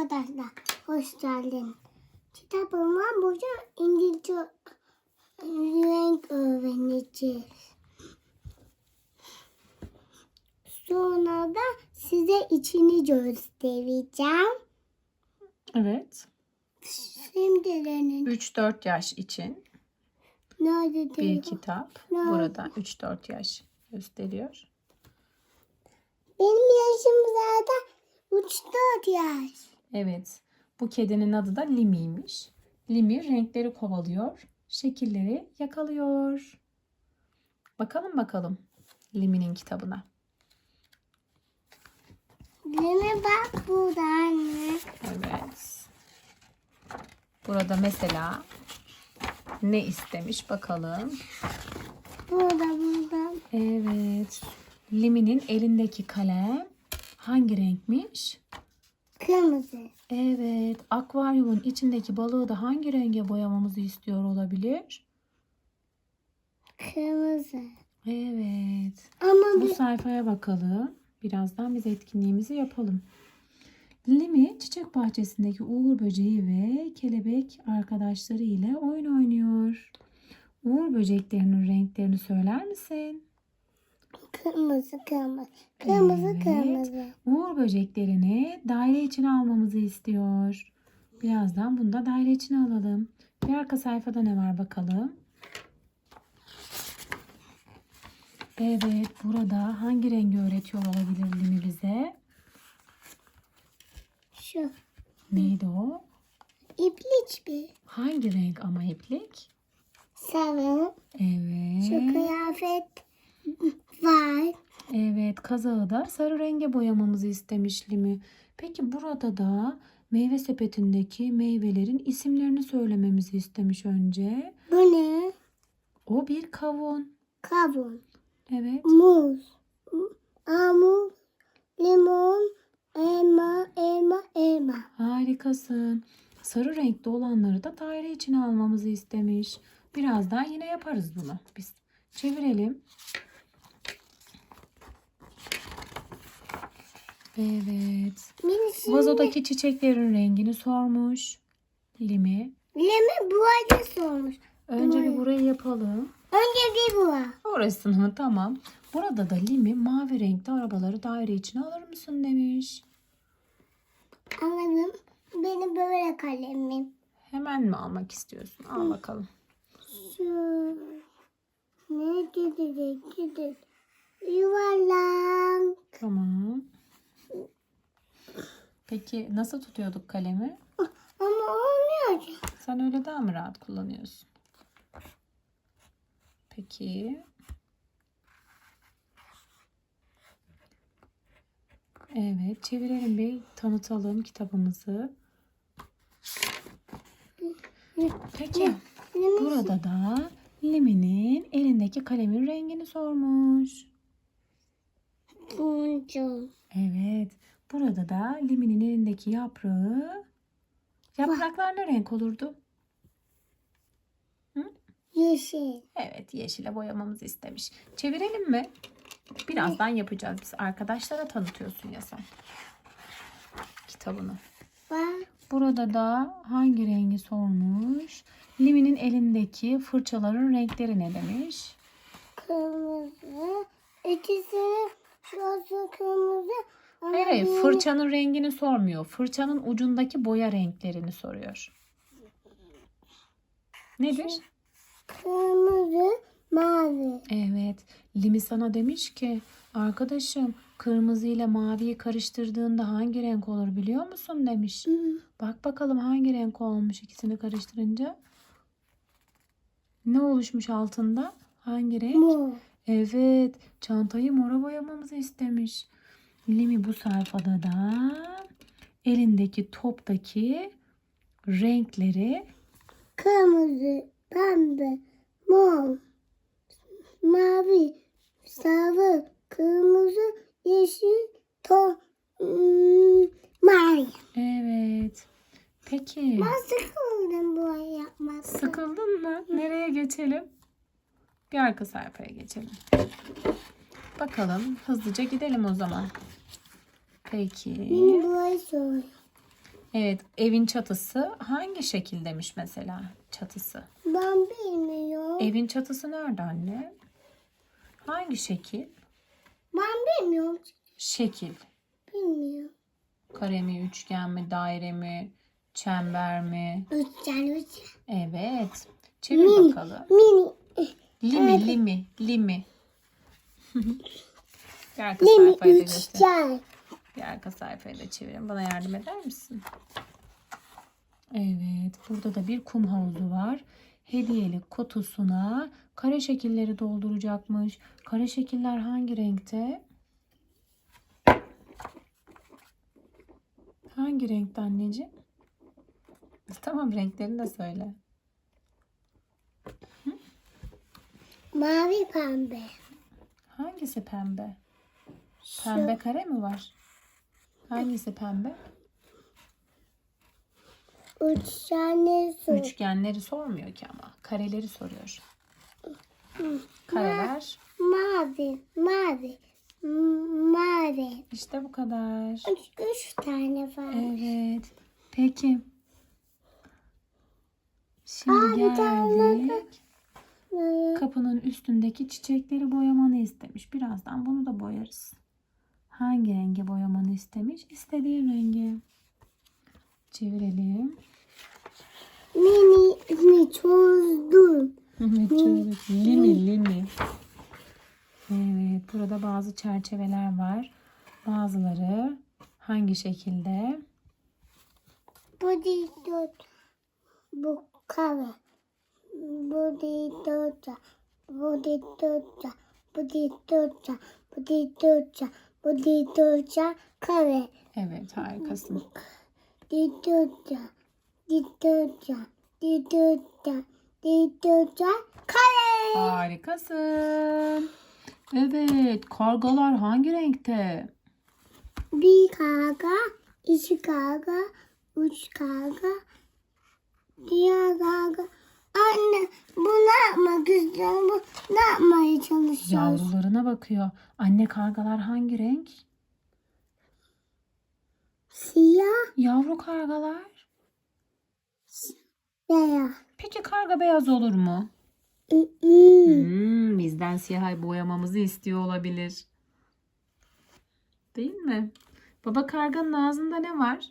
arkadaşlar. Hoş geldin. Kitabıma bugün İngilizce renk öğreneceğiz. Sonra da size içini göstereceğim. Evet. Şimdi deneyin. 3-4 yaş için Nerede bir kitap. Ne? Burada 3-4 yaş gösteriyor. Benim yaşım zaten 3-4 yaş. Evet. Bu kedinin adı da Limi'ymiş. Limi renkleri kovalıyor, şekilleri yakalıyor. Bakalım bakalım Limi'nin kitabına. Dene bak burada anne. Evet. Burada mesela ne istemiş bakalım. Burada burada. Evet. Limi'nin elindeki kalem hangi renkmiş? Kırmızı. Evet. Akvaryumun içindeki balığı da hangi renge boyamamızı istiyor olabilir? Kırmızı. Evet. Ama Bu bir sayfaya bakalım. Birazdan biz etkinliğimizi yapalım. Limi çiçek bahçesindeki uğur böceği ve kelebek arkadaşları ile oyun oynuyor. Uğur böceklerinin renklerini söyler misin? Kırmızı kırmızı. Kırmızı Evet. kırmızı. Uğur böceklerini daire içine almamızı istiyor. Birazdan bunu da daire içine alalım. Bir arka sayfada ne var bakalım. Evet, burada hangi rengi öğretiyor olabilir Limi bize? Şu. Neydi o? İplik bir. Hangi renk ama iplik? Sarı. Şu Evet. kıyafet var. Evet, kazağı da sarı renge boyamamızı istemiş Limi. Peki burada da meyve sepetindeki meyvelerin isimlerini söylememizi istemiş önce. Bu ne? O bir kavun. Kavun. Evet. Muz. Armut. Limon. Elma. Elma. Elma. Harikasın. Sarı renkte olanları da daire içine almamızı istemiş. Birazdan yine yaparız bunu. Biz çevirelim. Evet. Birisi Vazodaki çiçeklerin rengini sormuş. Limi. Lemi boğaca sormuş. Önce bir burayı yapalım. Önce bir boğa. Orasını? Tamam. Burada da Limi mavi renkte arabaları daire içine alır mısın demiş. Anladım. Benim böyle kalemim. Hemen mi almak istiyorsun? Al bakalım. Şu ne dedi yuvarlak Tamam. Peki nasıl tutuyorduk kalemi? ama olmuyor ki. Sen öyle daha mı rahat kullanıyorsun? Peki. Evet, çevirelim bir tanıtalım kitabımızı. Peki, burada da Limi'nin elindeki kalemin rengini sormuş. Turuncu. Evet, burada da Limi'nin elindeki yaprağı. Yapraklar ne renk olurdu? Yeşil. Evet, yeşile boyamamızı istemiş. Çevirelim mi? Birazdan yapacağız biz. Arkadaşlara tanıtıyorsun ya sen. Kitabını. Burada da hangi rengi sormuş? Limi'nin elindeki fırçaların renkleri ne demiş? Kırmızı. İkisi şurası kırmızı. Ama Hayır, hayır, fırçanın rengini sormuyor. Fırçanın ucundaki boya renklerini soruyor. Nedir? Kırmızı, mavi. Evet. Limi sana demiş ki arkadaşım kırmızı ile maviyi karıştırdığında hangi renk olur biliyor musun demiş. Bak bakalım hangi renk olmuş ikisini karıştırınca. Ne oluşmuş altında? Hangi renk? Mor. Evet. Çantayı mora boyamamızı istemiş. Limi bu sayfada da elindeki toptaki renkleri Kırmızı, pembe, mor, mavi, sarı, kırmızı, yeşil, to, hmm, mavi. Evet. Peki. Ben sıkıldım bu yapmaktan. Sıkıldın mı? Nereye geçelim? Bir arka sayfaya geçelim. Bakalım hızlıca gidelim o zaman. Peki. Evet, evin çatısı hangi şekil demiş mesela çatısı? Ben bilmiyorum. Evin çatısı nerede anne? Hangi şekil? Ben bilmiyorum. Şekil. Bilmiyorum. Kare mi, üçgen mi, daire mi, çember mi? Üçgen üçgen. Evet. Çevir Mini. bakalım. Mini. Limi, limi, limi. bir arka Mini sayfayı da göster. üçgen. Bir arka sayfayı da çevirin. Bana yardım eder misin? Evet. Burada da bir kum havuzu var. Hediyelik kutusuna kare şekilleri dolduracakmış. Kare şekiller hangi renkte? Hangi renkte anneciğim? Tamam renklerini de söyle. Mavi pembe. Hangisi pembe? Pembe kare mi var? Hangisi pembe? Üç tane su. Üçgenleri sormuyor ki ama. Kareleri soruyor. Kareler. Mavi. Mavi. Mavi. İşte bu kadar. Üç, üç tane var. Evet. Peki. Şimdi geldik. Kapının üstündeki çiçekleri boyamanı istemiş. Birazdan bunu da boyarız. Hangi renge boyamanı istemiş? İstediğin rengi. Çevirelim. Mini mi çözdüm. Limi limi. Evet burada bazı çerçeveler var. Bazıları hangi şekilde? Bu değil. Bu kare. Bu değil dört. Bu değil dört. Bu değil dört. Bu değil dört. Bu değil dört. Kare. Evet harikasın. Değil dört. Değil dört. Kare. Harikasın. Evet kargalar hangi renkte? Bir karga, iki karga, üç karga, diğer karga. Anne bu ne yapmak istiyor? Bu ne yapmaya çalışıyor? Yavrularına bakıyor. Anne kargalar hangi renk? Siyah Yavru kargalar. veya Peki karga beyaz olur mu? Hmm, bizden siyah boyamamızı istiyor olabilir. Değil mi? Baba karganın ağzında ne var?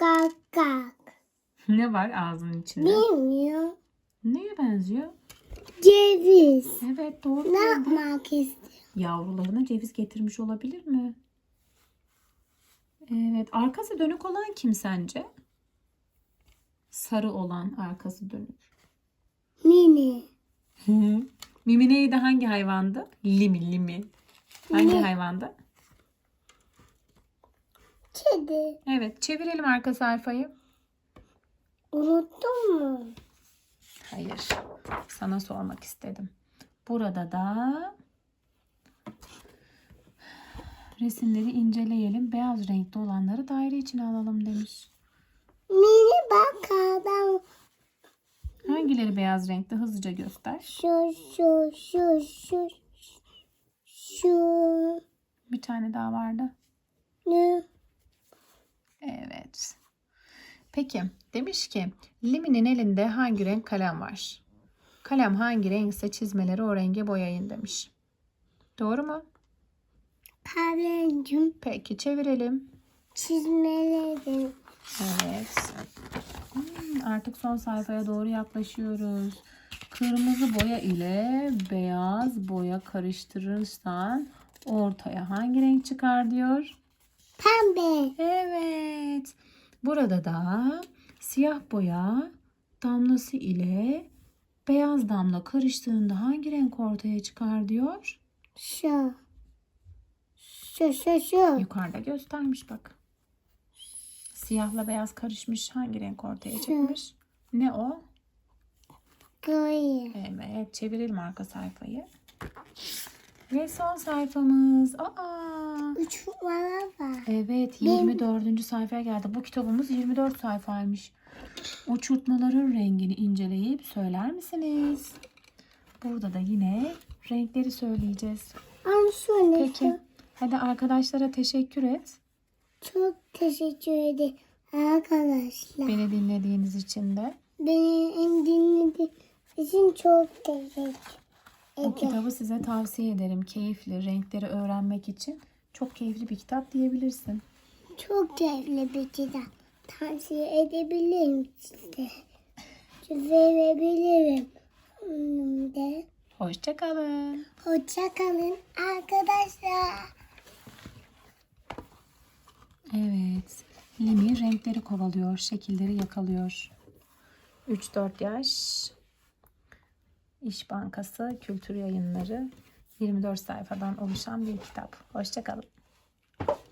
kaka. Ne var ağzının içinde? Bilmiyor. Neye benziyor? Ceviz. Evet doğru. Ne bildin. yapmak istiyor? Yavrularına ceviz getirmiş olabilir mi? Evet. Arkası dönük olan kim sence? Sarı olan arkası dönük. Mini. Mimi neydi? Hangi hayvandı? Limi limi. Hangi hayvandı? Kedi. Evet. Çevirelim arka sayfayı. Unuttun mu? Hayır. Sana sormak istedim. Burada da resimleri inceleyelim. Beyaz renkli olanları daire içine alalım demiş. Mini bak adam. Hangileri beyaz renkli? Hızlıca göster. Şu şu şu şu şu Bir tane daha vardı. ne? Evet. Peki demiş ki Limi'nin elinde hangi renk kalem var? Kalem hangi renkse çizmeleri o renge boyayın demiş. Doğru mu? Kalemcim Peki çevirelim. çizmelerim. Evet. Hmm, artık son sayfaya doğru yaklaşıyoruz. Kırmızı boya ile beyaz boya karıştırırsan ortaya hangi renk çıkar diyor. Pembe. Evet. Burada da siyah boya damlası ile beyaz damla karıştığında hangi renk ortaya çıkar diyor. Şu. Şu şu şu. Yukarıda göstermiş bak. Siyahla beyaz karışmış hangi renk ortaya çıkmış? Ne o? Koyu. Evet çevirelim arka sayfayı. Ve son sayfamız. Aa, Üç numara var. evet 24. sayfaya geldi. Bu kitabımız 24 sayfaymış. Uçurtmaların rengini inceleyip söyler misiniz? Burada da yine renkleri söyleyeceğiz. Ama ne? Peki. Hadi arkadaşlara teşekkür et. Çok teşekkür ederim arkadaşlar. Beni dinlediğiniz için de Beni en dinlediğiniz için çok teşekkür bu kitabı size tavsiye ederim. Keyifli, renkleri öğrenmek için çok keyifli bir kitap diyebilirsin. Çok keyifli bir kitap. Tavsiye edebilirim size. Verebilirim. De. Hoşçakalın. Hoşça kalın arkadaşlar. Evet. Limi renkleri kovalıyor, şekilleri yakalıyor. 3-4 yaş. İş Bankası Kültür Yayınları 24 sayfadan oluşan bir kitap. Hoşçakalın.